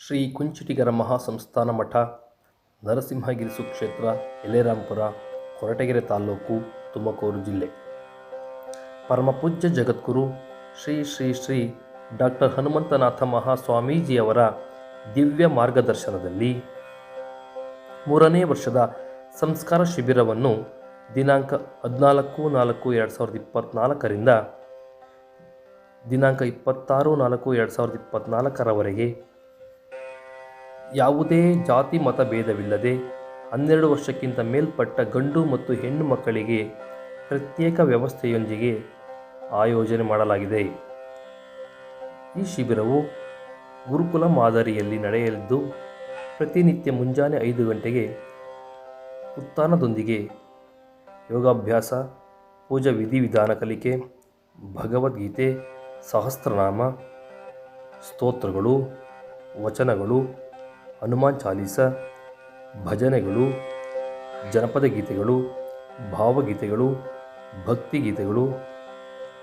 ಶ್ರೀ ಕುಂಚಿಟಿಗರ ಮಹಾಸಂಸ್ಥಾನ ಮಠ, ನರಸಿಂಹಗಿರಿ ಸುಕ್ಷೇತ್ರ, ಎಲೆರಾಂಪುರ, ಕೊರಟಗೆರೆ ತಾಲ್ಲೂಕು ತುಮಕೂರು ಜಿಲ್ಲೆ. ಪರಮಪೂಜ್ಯ ಜಗದ್ಗುರು ಶ್ರೀ ಶ್ರೀ ಶ್ರೀ ಡಾಕ್ಟರ್ ಹನುಮಂತನಾಥ ಮಹಾಸ್ವಾಮೀಜಿಯವರ ದಿವ್ಯ ಮಾರ್ಗದರ್ಶನದಲ್ಲಿ ಮೂರನೇ ವರ್ಷದ ಸಂಸ್ಕಾರ ಶಿಬಿರವನ್ನು ದಿನಾಂಕ ಹದಿನಾಲ್ಕು ನಾಲ್ಕು ಎರಡು ಸಾವಿರದ ಇಪ್ಪತ್ತ್ನಾಲ್ಕರಿಂದ ದಿನಾಂಕ ಇಪ್ಪತ್ತಾರು ನಾಲ್ಕು ಎರಡು ಸಾವಿರದ ಇಪ್ಪತ್ತ್ನಾಲ್ಕರವರೆಗೆ ಯಾವುದೇ ಜಾತಿ ಮತ ಭೇದವಿಲ್ಲದೆ ಹನ್ನೆರಡು ವರ್ಷಕ್ಕಿಂತ ಮೇಲ್ಪಟ್ಟ ಗಂಡು ಮತ್ತು ಹೆಣ್ಣು ಮಕ್ಕಳಿಗೆ ಪ್ರತ್ಯೇಕ ವ್ಯವಸ್ಥೆಯೊಂದಿಗೆ ಆಯೋಜನೆ ಮಾಡಲಾಗಿದೆ. ಈ ಶಿಬಿರವು ಗುರುಕುಲ ಮಾದರಿಯಲ್ಲಿ ನಡೆಯಲಿದ್ದು, ಪ್ರತಿನಿತ್ಯ ಮುಂಜಾನೆ ಐದು ಗಂಟೆಗೆ ಉತ್ಥಾನದೊಂದಿಗೆ ಯೋಗಾಭ್ಯಾಸ, ಪೂಜಾ ವಿಧಿವಿಧಾನ ಕಲಿಕೆ, ಭಗವದ್ಗೀತೆ, ಸಹಸ್ರನಾಮ, ಸ್ತೋತ್ರಗಳು, ವಚನಗಳು ಹನುಮಾನ್ ಚಾಲೀಸ, ಭಜನೆಗಳು, ಜನಪದ ಗೀತೆಗಳು, ಭಾವಗೀತೆಗಳು ಭಕ್ತಿಗೀತೆಗಳು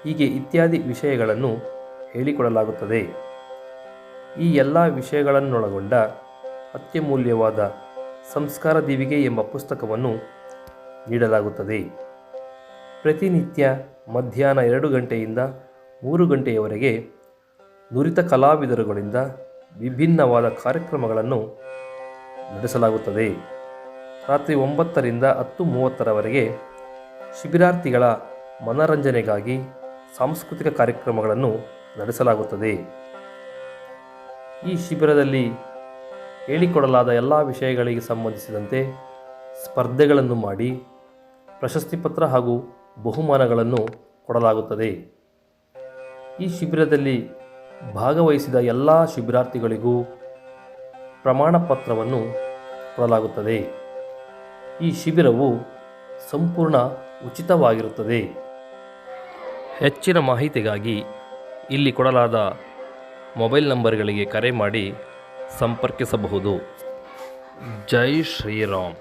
ಹೀಗೆ ಇತ್ಯಾದಿ ವಿಷಯಗಳನ್ನು ಹೇಳಿಕೊಡಲಾಗುತ್ತದೆ. ಈ ಎಲ್ಲ ವಿಷಯಗಳನ್ನೊಳಗೊಂಡ ಅತ್ಯಮೂಲ್ಯವಾದ ಸಂಸ್ಕಾರ ದೀವಿಗೆ ಎಂಬ ಪುಸ್ತಕವನ್ನು ನೀಡಲಾಗುತ್ತದೆ. ಪ್ರತಿನಿತ್ಯ ಮಧ್ಯಾಹ್ನ ಎರಡು ಗಂಟೆಯಿಂದ ಮೂರು ಗಂಟೆಯವರೆಗೆ ನುರಿತ ಕಲಾವಿದರುಗಳಿಂದ ವಿಭಿನ್ನವಾದ ಕಾರ್ಯಕ್ರಮಗಳನ್ನು ನಡೆಸಲಾಗುತ್ತದೆ. ರಾತ್ರಿ ಒಂಬತ್ತರಿಂದ ಹತ್ತು ಮೂವತ್ತರವರೆಗೆ ಶಿಬಿರಾರ್ಥಿಗಳ ಮನರಂಜನೆಗಾಗಿ ಸಾಂಸ್ಕೃತಿಕ ಕಾರ್ಯಕ್ರಮಗಳನ್ನು ನಡೆಸಲಾಗುತ್ತದೆ. ಈ ಶಿಬಿರದಲ್ಲಿ ಹೇಳಿಕೊಡಲಾದ ಎಲ್ಲ ವಿಷಯಗಳಿಗೆ ಸಂಬಂಧಿಸಿದಂತೆ ಸ್ಪರ್ಧೆಗಳನ್ನು ಮಾಡಿ ಪ್ರಶಸ್ತಿ ಪತ್ರ ಹಾಗೂ ಬಹುಮಾನಗಳನ್ನು ಕೊಡಲಾಗುತ್ತದೆ. ಈ ಶಿಬಿರದಲ್ಲಿ ಭಾಗವಹಿಸಿದ ಎಲ್ಲ ಶಿಬಿರಾರ್ಥಿಗಳಿಗೂ ಪ್ರಮಾಣ ಪತ್ರವನ್ನು ಕೊಡಲಾಗುತ್ತದೆ. ಈ ಶಿಬಿರವು ಸಂಪೂರ್ಣ ಉಚಿತವಾಗಿರುತ್ತದೆ. ಹೆಚ್ಚಿನ ಮಾಹಿತಿಗಾಗಿ ಇಲ್ಲಿ ಕೊಡಲಾದ ಮೊಬೈಲ್ ನಂಬರ್ಗಳಿಗೆ ಕರೆ ಮಾಡಿ ಸಂಪರ್ಕಿಸಬಹುದು. ಜೈ ಶ್ರೀರಾಮ್.